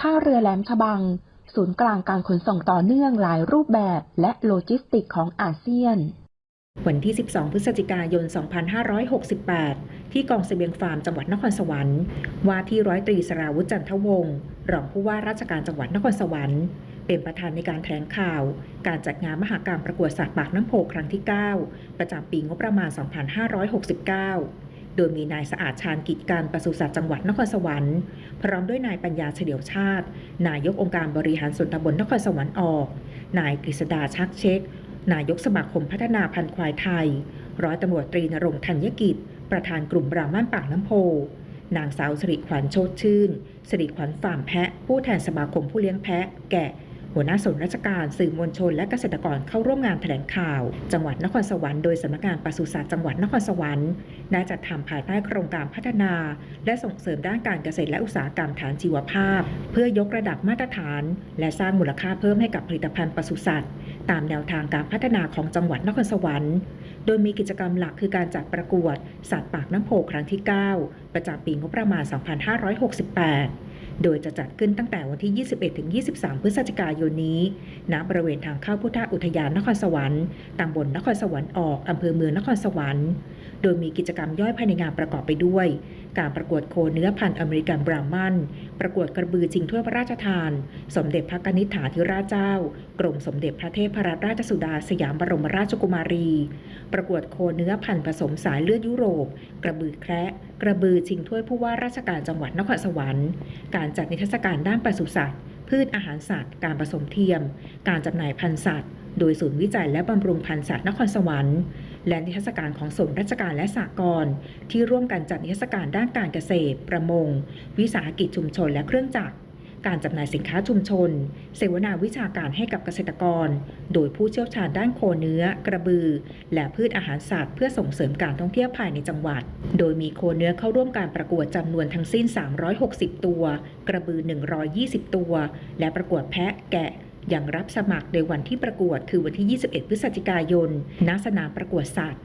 ท่าเรือแหลมฉบัง ศูนย์กลางการขนส่งต่อเนื่องหลายรูปแบบและโลจิสติกของอาเซียน วันที่ 12 พฤศจิกายน 2568 ที่กองเสบียงฟาร์มจังหวัดนครสวรรค์ ว่าที่ร้อยตรีสราวุธจันทวงศ์รองผู้ว่าราชการจังหวัดนครสวรรค์เป็นประธานในการแถลงข่าว การจัดงานมหากรรมประกวดสัตว์ปากน้ำโพครั้งที่ 9 ประจำปีงบประมาณ 2569 โดยมีนายสะอาดชาญกิจการปศุสัตว์จังหวัดนครสวรรค์ พร้อมด้วยนายปัญญาเฉลียวชาติ นายกองค์การบริหารส่วนตำบลนครสวรรค์ออก นายกฤษดาชักเช็ค นายกสมาคมพัฒนาพันธุ์ควายไทย ร้อยตำรวจตรีนรงธัญกิจ ประธานกลุ่มบรามั่นปากน้ำโพ นางสาวสิริขวัญโชติชื่นสิริขวัญฟาร์มแพะ ผู้แทนสมาคมผู้เลี้ยงแพะ แกะ หัวหน้าส่วนราชการสื่อมวลชน และเกษตรกรเข้าร่วมงานแถลงข่าว จังหวัดนครสวรรค์โดยสำนักงานปศุสัตว์จังหวัดนครสวรรค์ได้จัดทำภายใต้โครงการพัฒนา และส่งเสริมด้านการเกษตรและอุตสาหกรรมฐานชีวภาพ เพื่อยกระดับมาตรฐาน และสร้างมูลค่าเพิ่มให้กับผลิตภัณฑ์ปศุสัตว์ ตามแนวทางการพัฒนาของจังหวัดนครสวรรค์โดยมีกิจกรรมหลักคือการจัดประกวด สัตว์ปากน้ำโพครั้งที่ 9 ประจำปีงบประมาณ 2568 โดยจะจัดขึ้นตั้งแต่วันที่ 21-23 พฤศจิกายนนี้ ณ บริเวณทางเข้าพุทธอุทยานนครสวรรค์ตำบลนครสวรรค์ออก อำเภอเมืองนครสวรรค์ โดยมีกิจกรรมย่อยภายในงานประกอบไปด้วย การประกวดโคเนื้อพันธุ์อเมริกันบราหมัน ประกวดกระบือชิงถ้วยพระราชทาน สมเด็จพระกนิษฐาธิราชเจ้า กรมสมเด็จพระเทพรัตนราชสุดาสยามบรมราชกุมารี ประกวดโคเนื้อพันธุ์ผสมสายเลือดยุโรป กระบือแคระกระบือชิงถ้วยผู้ว่าราชการจังหวัดนครสวรรค์การจัดนิทรรศการด้านปศุสัตว์ พืชอาหารสัตว์ การผสมเทียม การจำหน่ายพันธุ์สัตว์ โดยศูนย์วิจัยและบำรุงพันธุ์สัตว์นครสวรรค์ และนิทรรศการของส่วนราชการและสากลที่ร่วมกันจัดนิทรรศการด้านการเกษตร ประมง วิสาหกิจชุมชนและเครื่องจักร การจำหน่ายสินค้าชุมชน เสวนาวิชาการให้กับเกษตรกร โดยผู้เชี่ยวชาญด้านโคเนื้อ กระบือ และพืชอาหารสัตว์ เพื่อส่งเสริมการท่องเที่ยวภายในจังหวัด โดยมีโคเนื้อเข้าร่วมการประกวดจำนวนทั้งสิ้น 360 ตัว กระบือ 120 ตัว และประกวดแพะแกะอยังรับสมัครในวันที่ประกวดคือวันที่ 21 พฤศจิกายน ณ สนามประกวดสัตว์